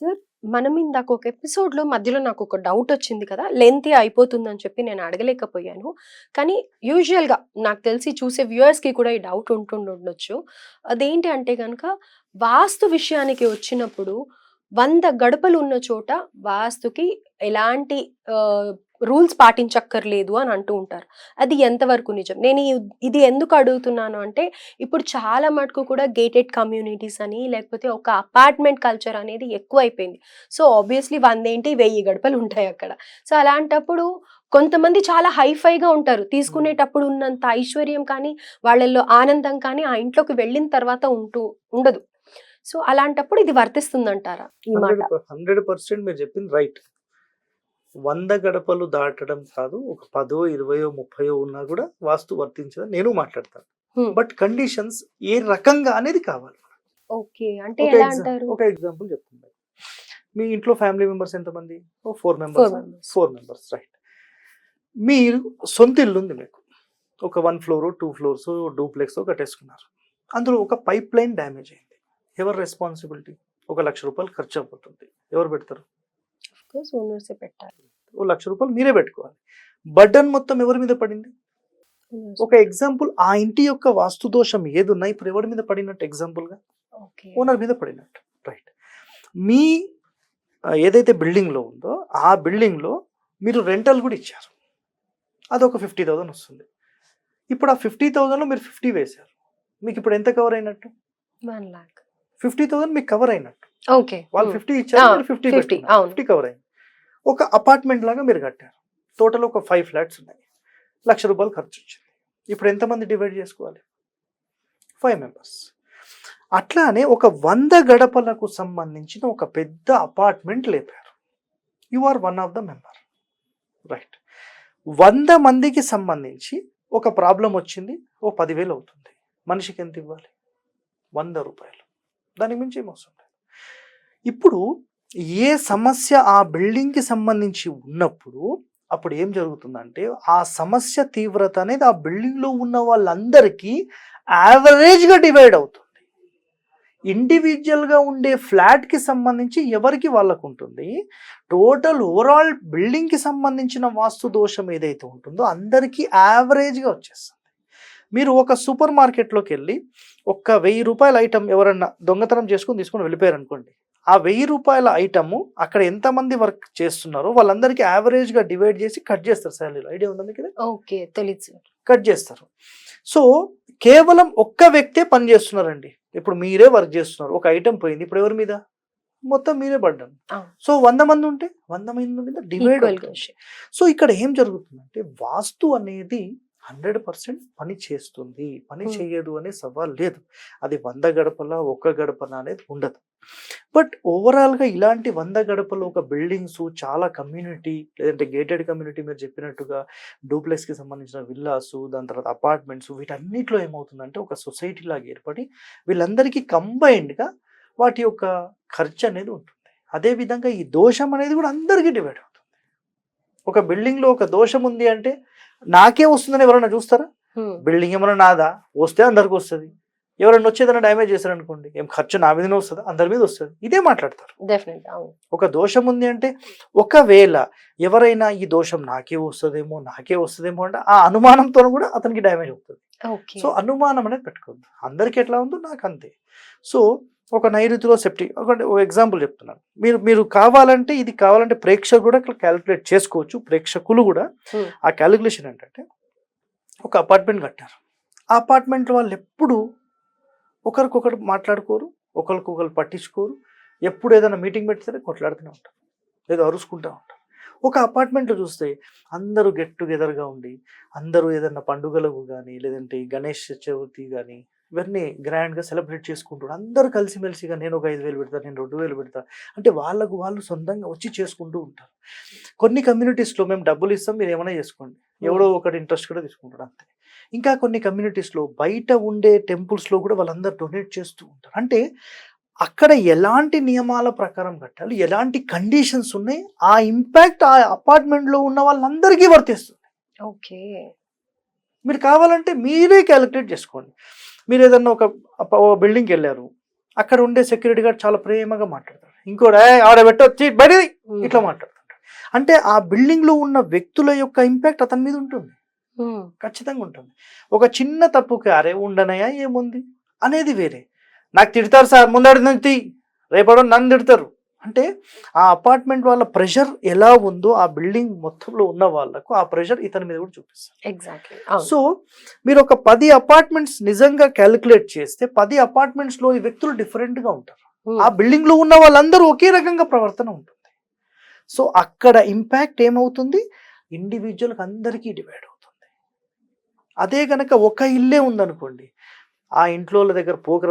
Sir మనం ఇందాక ఒక ఎపిసోడ్లో మధ్యలో నాకు ఒక డౌట్ వచ్చింది కదా లెంతీ అయిపోతుందని చెప్పి నేను అడగలేకపోయాను. కానీ యూజువల్గా నాకు తెలిసి చూసే వ్యూయర్స్కి కూడా ఈ డౌట్ ఉంటుండొచ్చు అదేంటి అంటే కనుక వాస్తు విషయానికి వచ్చినప్పుడు వంద గడపలు ఉన్న చోట వాస్తుకి ఎలాంటి రూల్స్ పాటించక్కర్లేదు అని అంటూ ఉంటారు. అది ఎంతవరకు నిజం? నేను ఇది ఎందుకు అడుగుతున్నాను అంటే ఇప్పుడు చాలా మటుకు కూడా గేటెడ్ కమ్యూనిటీస్ అని లేకపోతే ఒక అపార్ట్మెంట్ కల్చర్ అనేది ఎక్కువ అయిపోయింది సో ఆబ్వియస్లీ వందేంటి వెయ్యి గడపలు ఉంటాయి అక్కడ. సో అలాంటప్పుడు కొంతమంది చాలా హైఫైగా ఉంటారు. తీసుకునేటప్పుడు ఉన్నంత ఐశ్వర్యం కానీ వాళ్ళల్లో ఆనందం కానీ ఆ ఇంట్లోకి వెళ్ళిన తర్వాత ఉంటూ ఉండదు. సో అలాంటప్పుడు ఇది వర్తిస్తుందంటారా ఈ మాట? హండ్రెడ్ పర్సెంట్ మీరు చెప్పింది రైట్. వంద గడపలు దాటడం కాదు ఒక పదో ఇరవయో ముప్పయో ఉన్నా కూడా వాస్తు వర్తించదని నేను మాట్లాడతాను. బట్ కండిషన్స్ ఏ రకంగా అనేది కావాలి. ఓకే. అంటే ఒక ఎగ్జాంపుల్ చెప్తుంది మీ ఇంట్లో ఫ్యామిలీ మెంబర్స్ ఎంతమంది? ఓ four members. Members. Four members right. మీరు సొంత ఇల్లు ఉంది మీకు. ఒక one floor two floors duplex కట్టేసుకున్నారు. అందులో ఒక పైప్ లైన్ డ్యామేజ్ అయింది. ఎవరు రెస్పాన్సిబిలిటీ? ఒక లక్ష రూపాయలు ఖర్చు అవుతుంది ఎవరు పెడతారు? ఓనర్స్ పెట్టాలి. ఓ లక్ష రూపాయలు మీరే పెట్టుకోవాలి. బర్డన్ మొత్తం ఎవరి మీద పడింది. ఒక ఎగ్జాంపుల్ ఆ ఇంటి యొక్క వాస్తు దోషం ఏది ఉన్నా ఇప్పుడు ఎవరి మీద పడినట్టు ఎగ్జాంపుల్గా ఓకే. ఓనర్ మీద పడినట్టు. రైట్. మీ ఏదైతే బిల్డింగ్లో ఉందో ఆ బిల్డింగ్లో మీరు రెంటల్ కూడా ఇచ్చారు. అదొక ఫిఫ్టీ థౌసండ్ వస్తుంది. ఇప్పుడు ఆ ఫిఫ్టీ థౌసండ్లో మీరు ఫిఫ్టీ వేశారు. మీకు ఇప్పుడు ఎంత కవర్ అయినట్టు? వన్ లాక్. ఫిఫ్టీ థౌసండ్ మీకు కవర్ అయినట్టు. ఓకే. వాళ్ళు ఫిఫ్టీ ఇచ్చారు ఫిఫ్టీ 50, అవును. ఫిఫ్టీ కవర్ అయింది. ఒక అపార్ట్మెంట్ లాగా మీరు కట్టారు. టోటల్ ఒక ఫైవ్ ఫ్లాట్స్ ఉన్నాయి. లక్ష రూపాయలు ఖర్చు వచ్చింది. ఇప్పుడు ఎంతమంది డివైడ్ చేసుకోవాలి? ఫైవ్ మెంబర్స్ అట్లానే ఒక వంద గడపలకు సంబంధించిన ఒక పెద్ద apartment లేపారు. You are one of the member right వంద మందికి సంబంధించి ఒక ప్రాబ్లం వచ్చింది. ఓ పదివేలు అవుతుంది. మనిషికి ఎంత ఇవ్వాలి? వంద రూపాయలు. దానికి మించి ఏం లేదు. ఇప్పుడు ఏ సమస్య ఆ బిల్డింగ్కి సంబంధించి ఉన్నప్పుడు అప్పుడు ఏం జరుగుతుందంటే ఆ సమస్య తీవ్రత అనేది ఆ బిల్డింగ్లో ఉన్న వాళ్ళందరికీ యావరేజ్గా డివైడ్ అవుతుంది. ఇండివిజువల్గా ఉండే ఫ్లాట్కి సంబంధించి ఎవరికి వాళ్ళకు ఉంటుంది టోటల్ ఓవరాల్ బిల్డింగ్కి సంబంధించిన వాస్తు దోషం ఏదైతే ఉంటుందో అందరికీ యావరేజ్గా వచ్చేస్తుంది. మీరు ఒక సూపర్ మార్కెట్లోకి వెళ్ళి ఒక్క వెయ్యి రూపాయల ఐటెం ఎవరన్నా దొంగతనం చేసుకుని తీసుకొని వెళ్ళిపోయారు అనుకోండి ఆ వెయ్యి రూపాయల ఐటమ్ అక్కడ ఎంతమంది వర్క్ చేస్తున్నారో వాళ్ళందరికీ యావరేజ్గా డివైడ్ చేసి కట్ చేస్తారు శాలరీలో. ఐడియా ఉందా మీకు? ఓకే తెలీదు కట్ చేస్తారు. సో కేవలం ఒక్క వ్యక్తే పని చేస్తున్నారండి. ఇప్పుడు మీరే వర్క్ చేస్తున్నారు. ఒక ఐటమ్ పోయింది. ఇప్పుడు ఎవరి మీద? మొత్తం మీరే పడ్డాను అవును. సో వంద మంది ఉంటే? వంద మంది మీద డివైడ్ సో ఇక్కడ ఏం జరుగుతుందంటే వాస్తు అనేది హండ్రెడ్ పర్సెంట్ పని చేస్తుంది. పని. చేయదు అనే సవాల్ లేదు. అది వంద గడపల ఒక్క గడపన అనేది ఉండదు. బట్ ఓవరాల్గా ఇలాంటి వంద గడపలు ఒక బిల్డింగ్స్ చాలా కమ్యూనిటీ లేదంటే గేటెడ్ కమ్యూనిటీ మీరు చెప్పినట్టుగా డూప్లెక్స్కి సంబంధించిన విల్లాస్ దాని తర్వాత అపార్ట్మెంట్స్ వీటన్నిటిలో ఏమవుతుందంటే ఒక సొసైటీ లాగా ఏర్పడి వీళ్ళందరికీ కంబైన్డ్గా వాటి యొక్క ఖర్చు అనేది ఉంటుంది. అదేవిధంగా ఈ దోషం అనేది కూడా అందరికీ డివైడ్ అవుతుంది. ఒక బిల్డింగ్లో ఒక దోషం ఉంది అంటే నాకే వస్తుందని ఎవరైనా చూస్తారా? బిల్డింగ్ ఏమైనా నాదా? వస్తే అందరికి వస్తుంది. ఎవరైనా వచ్చేదైనా డ్యామేజ్ చేశారనుకోండి ఏం ఖర్చు నా మీదనే వస్తుందా? అందరి మీద వస్తుంది. ఇదే మాట్లాడతారు. ఒక దోషం ఉంది అంటే ఒకవేళ ఎవరైనా ఈ దోషం నాకే వస్తుందేమో నాకే వస్తుందేమో అంటే ఆ అనుమానంతో కూడా అతనికి డ్యామేజ్ అవుతుంది. ఓకే సో అనుమానం అనేది పెట్టుకోవద్దు. అందరికి ఎట్లా ఉందో నాకు అంతే. సో ఒక నైరుతిలో సెప్టిక్ ఒక ఒక ఎగ్జాంపుల్ చెప్తున్నాను. మీరు మీరు కావాలంటే ఇది కావాలంటే ప్రేక్షకులు కూడా క్యాలిక్యులేట్ చేసుకోవచ్చు. ప్రేక్షకులు కూడా Hmm. ఆ క్యాలిక్యులేషన్ ఏంటంటే ఒక అపార్ట్మెంట్ కట్టారు. ఆ అపార్ట్మెంట్ వాళ్ళు ఎప్పుడు ఒకరికొకరు మాట్లాడుకోరు ఒకరికొకరు పట్టించుకోరు. ఎప్పుడు ఏదైనా మీటింగ్ పెడితే కొట్లాడుతూనే ఉంటారు లేదా అరుచుకుంటూ ఉంటారు ఒక అపార్ట్మెంట్లో చూస్తే అందరూ గెట్ టుగెదర్గా ఉండి అందరూ ఏదైనా పండుగలకు కానీ లేదంటే గణేష్ చవితి కానీ ఇవన్నీ గ్రాండ్గా సెలబ్రేట్ చేసుకుంటారు అందరూ కలిసిమెలిసిగా నేను ఒక ఐదు వేలు పెడతా నేను రెండు వేలు పెడతా. అంటే వాళ్ళకు వాళ్ళు సొంతంగా వచ్చి చేసుకుంటూ ఉంటారు. కొన్ని కమ్యూనిటీస్లో మేము డబ్బులు ఇస్తాం మీరు ఏమైనా చేసుకోండి. ఎవడో ఒకటి ఇంట్రెస్ట్ కూడా తీసుకుంటాడు అంతే. ఇంకా కొన్ని కమ్యూనిటీస్లో బయట ఉండే టెంపుల్స్లో కూడా వాళ్ళందరూ డొనేట్ చేస్తూ ఉంటారు. అంటే అక్కడ ఎలాంటి నియమాల ప్రకారం కట్టాలి ఎలాంటి కండిషన్స్ ఉన్నాయి ఆ ఇంపాక్ట్ ఆ అపార్ట్మెంట్లో ఉన్న వాళ్ళందరికీ వర్తిస్తుంది. ఓకే. మీరు కావాలంటే మీరే క్యాలిక్యులేట్ చేసుకోండి. మీరు ఏదన్నా ఒక బిల్డింగ్కి వెళ్ళారు. అక్కడ ఉండే సెక్యూరిటీ గార్డ్ చాలా ప్రేమగా మాట్లాడతారు. ఇంకోటి "ఏయ్, ఆడ పెట్టొచ్చి బయటిది! ఇట్లా మాట్లాడుతుంటాడు అంటే ఆ బిల్డింగ్లో ఉన్న వ్యక్తుల యొక్క ఇంపాక్ట్ అతని మీద ఉంటుంది. ఖచ్చితంగా ఉంటుంది. ఒక చిన్న తప్పుకి అరే ఉండనయా ఏముంది? అనేది వేరే. నాకు తిడతారు సార్ ముందడి నుంచి. రేపడో నన్ను తిడతారు. అంటే ఆ అపార్ట్మెంట్ వాళ్ళ ప్రెషర్ ఎలా ఉందో ఆ బిల్డింగ్ మొత్తంలో ఉన్న వాళ్ళకు ఆ ప్రెషర్ ఇతని మీద కూడా చూపిస్తారు. ఎగ్జాక్ట్లీ. సో మీరు ఒక పది అపార్ట్మెంట్స్ నిజంగా క్యాలిక్యులేట్ చేస్తే పది అపార్ట్మెంట్స్లో ఈ వ్యక్తులు డిఫరెంట్గా ఉంటారు. ఉమ్, ఆ బిల్డింగ్లో ఉన్న వాళ్ళందరూ ఒకే రకంగా ప్రవర్తన ఉంటుంది. సో అక్కడ ఇంపాక్ట్ ఏమవుతుంది? ఇండివిజువల్కి అందరికీ డివైడ్ అవుతుంది. అదే కనుక ఒక ఇల్లే ఉందనుకోండి ఆ ఇంట్లో దగ్గర పోకర